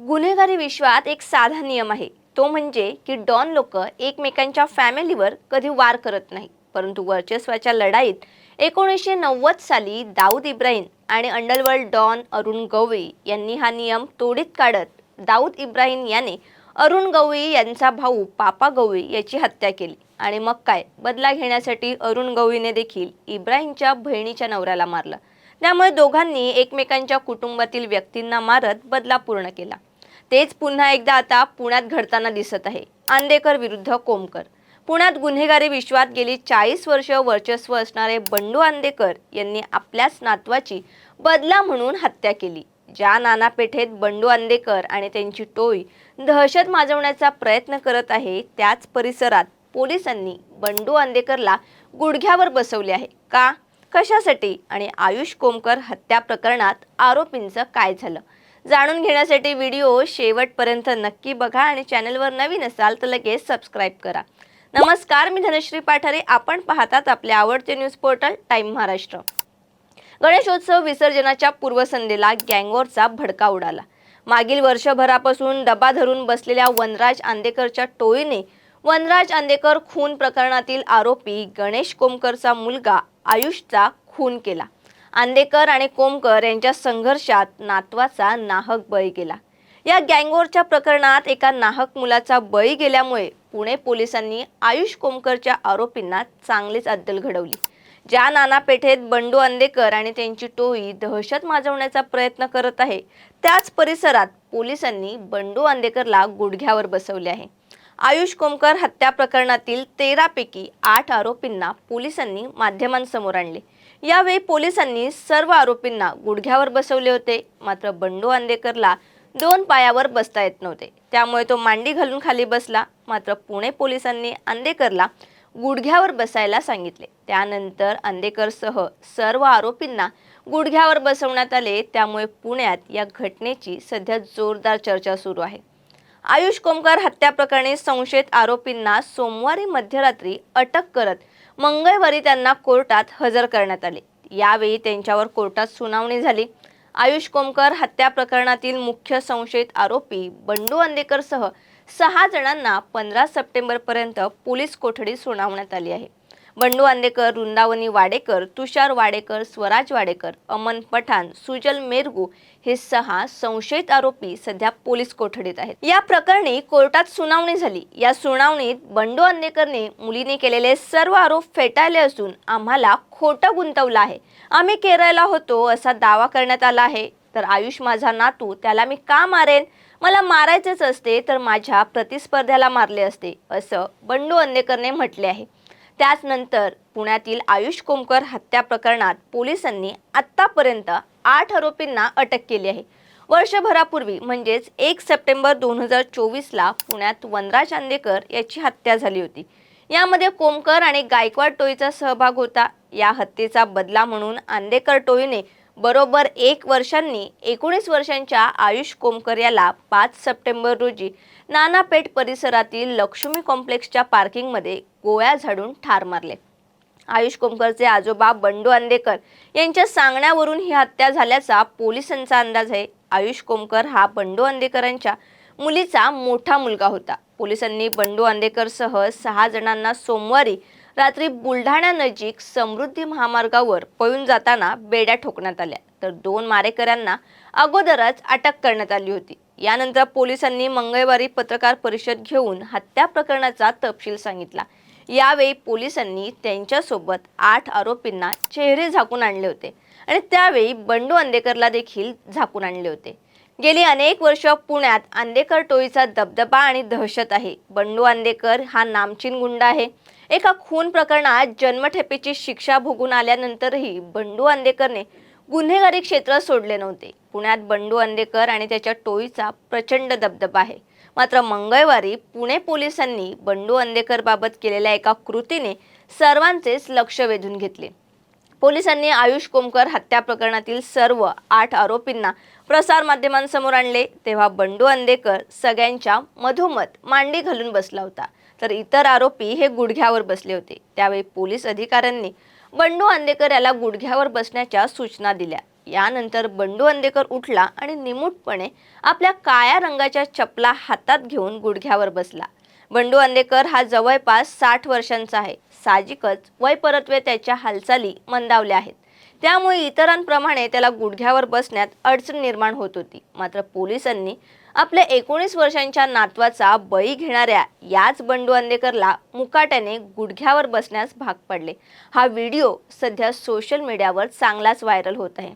गुन्हेगारी विश्वात एक साधा नियम आहे. तो म्हणजे की डॉन लोक एकमेकांच्या फॅमिलीवर कधी वार करत नाही परंतु वर्चस्वाच्या लढाईत एकोणीसशे नव्वद साली दाऊद इब्राहिम आणि अंडरवर्ल्ड डॉन अरुण गवळी यांनी हा नियम तोडीत काढत दाऊद इब्राहिम याने अरुण गवळी यांचा भाऊ पापा गवळी याची हत्या केली. आणि मग काय? बदला घेण्यासाठी अरुण गवळीने देखील इब्राहिमच्या बहिणीच्या नवऱ्याला मारलं. त्यामुळे दोघांनी एकमेकांच्या कुटुंबातील व्यक्तींना मारत बदला पूर्ण केला. तेच पुन्हा एकदा आता पुण्यात घडताना दिसत आहे. आंदेकर विरुद्ध कोमकर. पुण्यात गुन्हेगारी विश्वात गेली चाळीस वर्ष वर्चस्व असणारे बंडू आंदेकर यांनी आपल्याच नातवाची बदला म्हणून हत्या केली. ज्या नानापेठेत बंडू आंदेकर आणि त्यांची टोळी दहशत माजवण्याचा प्रयत्न करत आहे त्याच परिसरात पोलिसांनी बंडू आंदेकरला गुडघ्यावर बसवले आहे. का? कशासाठी? आणि आयुष कोमकर हत्या प्रकरणात आरोपींचं काय झालं? जाणून घेण्यासाठी व्हिडिओ शेवटपर्यंत नक्की बघा आणि चॅनलवर नवीन असाल तर लगेच सबस्क्राईब करा. नमस्कार मी धनश्री पाठारे. आपण पाहतात आपले आवडते news portal time Maharashtra. Ganeshotsav विसर्जनाच्या पूर्वसंध्येला गँगोरचा भडका उडाला. मागील वर्षभरापासून डबा धरून बसलेल्या वनराज आंदेकरच्या टोळीने वनराज आंदेकर खून प्रकरणातील आरोपी गणेश कोमकरचा मुलगा आयुषचा खून केला. आंदेकर आणि कोमकर यांच्या संघर्षात नातवाचा नाहक बळी गेला. या गँगवॉरच्या प्रकरणात एका नाहक मुलाचा बळी गेल्यामुळे पुणे पोलिसांनी आयुष कोमकरच्या आरोपींना चांगलीच अद्दल घडवली. ज्या नानापेठेत बंडू अंदेकर आणि त्यांची टोळी दहशत माजवण्याचा प्रयत्न करत आहे त्याच परिसरात पोलिसांनी बंडू अंदेकरला गुडघ्यावर बसवले आहे. आयुष कोमकर हत्या प्रकरणातील तेरापैकी आठ आरोपींना पोलिसांनी माध्यमांसमोर आणले. यावेळी पोलिसांनी सर्व आरोपींना गुडघ्यावर बसवले होते. मात्र बंडू आंदेकरला दोन पायावर बसता येत नव्हते. त्यामुळे तो मांडी घालून खाली बसला. मात्र पुणे पोलिसांनी आंदेकरला गुडघ्यावर बसायला सांगितले. त्यानंतर आंदेकरसह सर्व आरोपींना गुडघ्यावर बसवण्यात आले. त्यामुळे पुण्यात या घटनेची सध्या जोरदार चर्चा सुरू आहे. आयुष कोमकर हत्या प्रकरणी संशयित आरोपींना सोमवारी मध्यरात्री अटक करत मंगळवारी त्यांना कोर्टात हजर करण्यात आले. यावेळी त्यांच्यावर कोर्टात सुनावणी झाली. आयुष कोमकर हत्या प्रकरणातील मुख्य संशयित आरोपी बंडू अंदेकरसह सहा जणांना पंधरा सप्टेंबरपर्यंत पोलीस कोठडी सुनावण्यात आली आहे. बंडू आंदेकर वृंदावनी वाडेकर तुषार वाडेकर स्वराज वाडेकर अमन पठाण सुजल मेरगू हे सहा संशयित आरोपी सध्या पोलीस कोठडीत आहेत. या प्रकरणी कोर्टात सुनावणी झाली. या सुनावणीत बंडू आंदेकरने मुलीने केलेले सर्व आरोप फेटाळले असून आम्हाला खोटं गुंतवलं आहे. आम्ही केरळला होतो असा दावा करण्यात आला आहे. तर आयुष माझा नातू त्याला मी का मारेन? मला मारायचेच असते तर माझ्या प्रतिस्पर्ध्याला मारले असते असं बंडू अन्नेकरने म्हटले आहे. त्याचनंतर पुण्यातील आयुष कोमकर हत्या प्रकरणात पोलिसांनी आत्तापर्यंत आठ आरोपींना अटक केली आहे. वर्षभरापूर्वी म्हणजेच एक सप्टेंबर दोन हजार चोवीसला पुण्यात वनराज आंदेकर याची हत्या झाली होती. यामध्ये कोमकर आणि गायकवाड टोळीचा सहभाग होता. या हत्येचा बदला म्हणून आंदेकर टोळीने बरोबर एक वर्षांनी एकोणीस वर्षांच्या आयुष कोमकर याला पाच सप्टेंबर रोजी नानापेठ परिसरातील लक्ष्मी कॉम्प्लेक्सच्या पार्किंगमध्ये गोळ्या झाडून ठार मारले. आयुष कोमकरचे आजोबा बंडू आंदेकर यांच्या सांगण्यावरून ही हत्या झाल्याचा पोलिसांचा अंदाज आहे. आयुष कोमकर हा बंडू आंदेकरांच्या मुलीचा मोठा मुलगा होता. पोलिसांनी बंडू आंदेकरसह सहा जणांना सोमवारी रात्री बुलढाण्यानजीक समृद्धी महामार्गावर पळून जाताना बेड्या ठोकण्यात आल्या. तर दोन मारेकऱ्यांना अगोदरच अटक करण्यात आली होती. यानंतर पोलिसांनी मंगळवारी पत्रकार परिषद घेऊन हत्या प्रकरणाचा तपशील सांगितला. यावेळी पोलिसांनी त्यांच्यासोबत आठ आरोपींना चेहरे झाकून आणले होते आणि त्यावेळी बंडू अंदेकरला देखील झाकून आणले होते. गेली अनेक वर्ष पुण्यात आंदेकर टोळीचा दबदबा आणि दहशत आहे. बंडू आंदेकर हा नामचीन गुंड आहे. एका खून प्रकरणात जन्मठेपेची शिक्षा भोगून आल्यानंतरही बंडू आंदेकरने गुन्हेगारी क्षेत्र सोडले नव्हते. पुण्यात बंडू अंदेकर आणि त्याच्या टोळीचा प्रचंड दबदबा आहे. मात्र मंगळवारी पुणे पोलिसांनी बंडू अंदेकरबाबत केलेल्या एका कृतीने सर्वांचेच लक्ष वेधून घेतले. पोलिसांनी आयुष कोमकर हत्या प्रकरणातील सर्व आठ आरोपींना प्रसारमाध्यमांसमोर आणले तेव्हा बंडू अंदेकर सगळ्यांच्या मधोमध मांडी घालून बसला होता. तर इतर आरोपी हे गुडघ्यावर बसले होते. त्यावेळी पोलीस अधिकाऱ्यांनी बंडू अंदेकर याला गुडघ्यावर बसण्याच्या सूचना दिल्या. यानंतर बंडू अंदेकर उठला आणि निमूटपणे आपल्या काळ्या रंगाच्या चपला हातात घेऊन गुडघ्यावर बसला. बंडू अंदेकर हा जवळपास साठ वर्षांचा आहे. साहजिकच वय परत्वे त्याच्या हालचाली मंदावल्या आहेत. त्यामुळे इतरांप्रमाणे त्याला गुडघ्यावर बसण्यात अडचण निर्माण होत होती. मात्र पोलिसांनी आपल्या एकोणीस वर्षांच्या नातवाचा बळी घेणाऱ्या याच बंडू अंदेकरला मुकाट्याने गुडघ्यावर बसण्यास भाग पडले. हा व्हिडिओ सध्या सोशल मीडियावर चांगलाच व्हायरल होत आहे.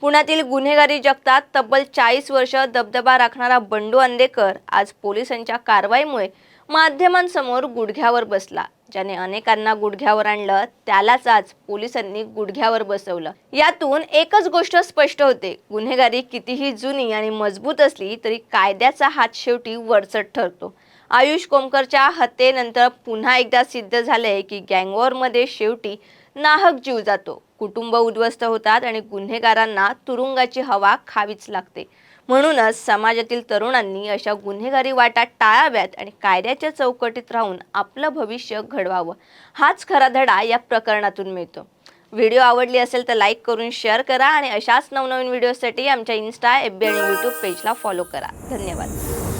पुण्यातील गुन्हेगारी जगतात तब्बल चाळीस वर्ष दबदबा राखणारा बंडू अंदेकर आज पोलिसांच्या कारवाईमुळे माध्यमांसमोर गुडघ्यावर बसला. ज्याने अनेकांना गुडघ्यावर आणलं त्यालाच आज पोलिसांनी गुडघ्यावर बसवलं. यातून एकच गोष्ट स्पष्ट होते. गुन्हेगारी कितीही जुनी आणि मजबूत असली तरी कायद्याचा हात शेवटी वरचढ ठरतो. आयुष कोमकरच्या हत्येनंतर पुन्हा एकदा सिद्ध झालंय की गँगवॉरमध्ये शेवटी नाहक जीव जातो. कुटुंब उद्ध्वस्त होतात आणि गुन्हेगारांना तुरुंगाची हवा खावीच लागते. म्हणूनच समाजातील तरुणांनी अशा गुन्हेगारी वाटा टाळाव्यात आणि कायद्याच्या चौकटीत राहून आपलं भविष्य घडवावं. हाच खरा धडा या प्रकरणातून मिळतो. व्हिडिओ आवडली असेल तर लाईक करून शेअर करा आणि अशाच नवनवीन व्हिडिओसाठी आमच्या इन्स्टा एफ बी आणि यूट्यूब पेजला फॉलो करा. धन्यवाद.